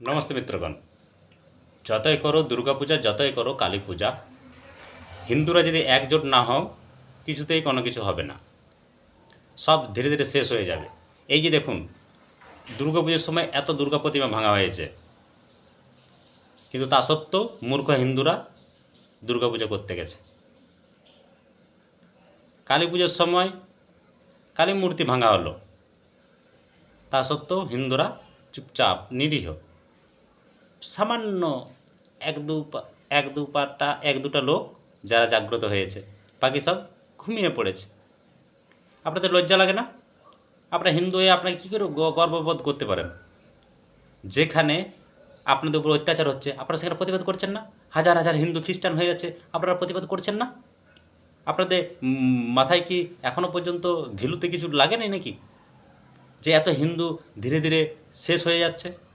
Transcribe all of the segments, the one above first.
নমস্তে মিত্রগণ যতই করো দুর্গাপূজা যতই করো কালী পূজা হিন্দুরা যদি একজোট না হও কিছুতেই কোনো কিছু হবে না সব ধীরে ধীরে শেষ হয়ে যাবে এই যে দেখুন দুর্গাপুজোর সময় এত দুর্গা প্রতিমা ভাঙা হয়েছে কিন্তু তা সত্ত্বেও মূর্খ হিন্দুরা দুর্গাপূজা করতে গেছে কালী পুজোর সময় কালী মূর্তি ভাঙা হলো তা সত্ত্বেও হিন্দুরা চুপচাপ নিরীহ সামান্য এক দু এক দু পাটা, এক দুটা লোক যারা জাগ্রত হয়েছে। বাকি সব ঘুমিয়ে পড়েছে। আপনাদের লজ্জা লাগে না? আপনারা হিন্দু হয়ে আপনাকে কী করে গর্ববোধ করতে পারেন? যেখানে আপনাদের উপর অত্যাচার হচ্ছে, আপনারা সেখানে প্রতিবাদ করছেন না? হাজার হাজার হিন্দু খ্রিস্টান হয়ে যাচ্ছে, আপনারা প্রতিবাদ করছেন না? আপনাদের মাথায় কি এখনও পর্যন্ত ঘিলুতে কিছু লাগেনি নাকি? যে এত হিন্দু ধীরে ধীরে শেষ হয়ে যাচ্ছে?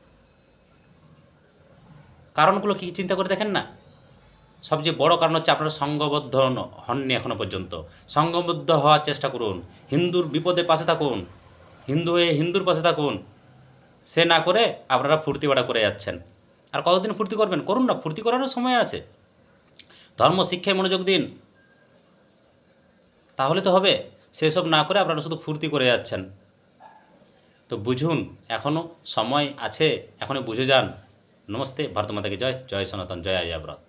কারণগুলো কি চিন্তা করে দেখেন না? সবচেয়ে বড় কারণ হচ্ছে আপনারা সংঘবদ্ধ ন- হননি এখনও পর্যন্ত। সংঘবদ্ধ হওয়ার চেষ্টা করুন। হিন্দুর বিপদে পাশে থাকুন। হিন্দু হয়ে হিন্দুর পাশে থাকুন। সে না করে আপনারা ফুর্তি বাড়া করে যাচ্ছেন। আর কতদিন ফুর্তি করবেন? করুন না, ফুর্তি করারও সময় আছে। ধর্ম, শিক্ষায় মনোযোগ দিন। তাহলে তো হবে। সেসব না করে আপনারা শুধু ফুর্তি করে যাচ্ছেন। তো বুঝুন এখনও সময় আছে। এখনও বুঝে যান। নমস্তে ভারত মাতাকে জয় জয় সনাতন জয় আর্যাব্রত